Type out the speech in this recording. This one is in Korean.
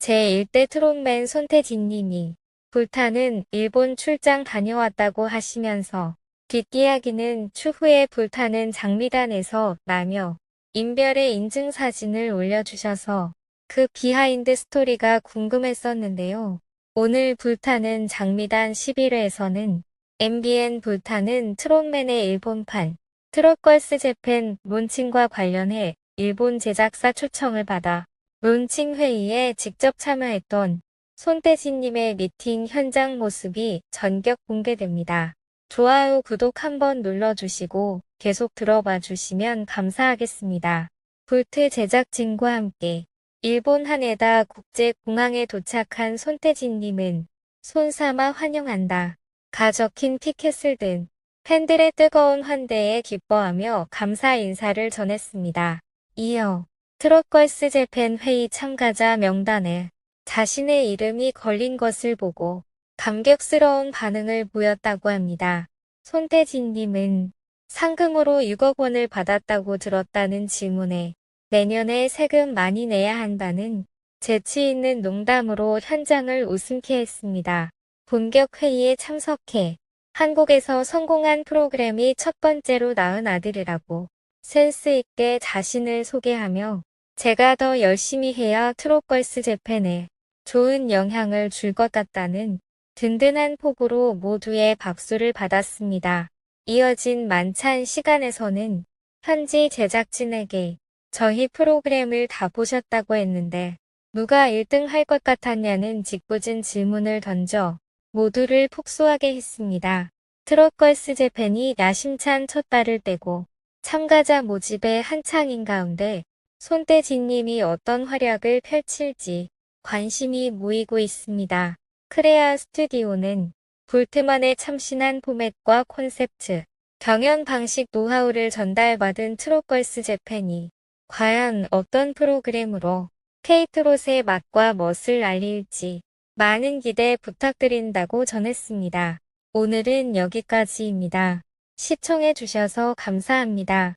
제1대 트롯맨 손태진님이 불타는 일본 출장 다녀왔다고 하시면서 뒷이야기는 추후에 불타는 장미단에서 나며 인별의 인증 사진을 올려주셔서 그 비하인드 스토리가 궁금했었는데요. 오늘 불타는 장미단 11회에서는 MBN 불타는 트롯맨의 일본판 트롯걸스 재팬 론칭과 관련해 일본 제작사 초청을 받아 론칭 회의에 직접 참여했던 손태진님의 미팅 현장 모습이 전격 공개됩니다. 좋아요, 구독 한번 눌러주시고 계속 들어봐 주시면 감사하겠습니다. 볼트 제작진과 함께 일본 하네다 국제공항에 도착한 손태진님은 손삼아 환영한다. 가 적힌 티켓을 든 팬들의 뜨거운 환대에 기뻐하며 감사 인사를 전했습니다. 이어 트롯걸스 재팬 회의 참가자 명단에 자신의 이름이 걸린 것을 보고 감격스러운 반응을 보였다고 합니다. 손태진님은 상금으로 6억 원을 받았다고 들었다는 질문에 내년에 세금 많이 내야 한다는 재치 있는 농담으로 현장을 웃음케 했습니다. 본격 회의에 참석해 한국에서 성공한 프로그램이 첫 번째로 낳은 아들이라고 센스 있게 자신을 소개하며 제가 더 열심히 해야 트롯걸스 재팬에 좋은 영향을 줄 것 같다는 든든한 포부로 모두의 박수를 받았습니다. 이어진 만찬 시간에서는 현지 제작진에게 저희 프로그램을 다 보셨다고 했는데 누가 1등 할 것 같았냐는 짓궂은 질문을 던져 모두를 폭소하게 했습니다. 트롯걸스 재팬이 야심찬 첫 발을 떼고 참가자 모집에 한창인 가운데 손태진님이 어떤 활약을 펼칠지 관심이 모이고 있습니다. 크레아 스튜디오는 볼트만의 참신한 포맷과 콘셉트, 경연 방식 노하우를 전달받은 트롯걸스 재팬이 과연 어떤 프로그램으로 K트롯의 맛과 멋을 알릴지 많은 기대 부탁드린다고 전했습니다. 오늘은 여기까지입니다. 시청해주셔서 감사합니다.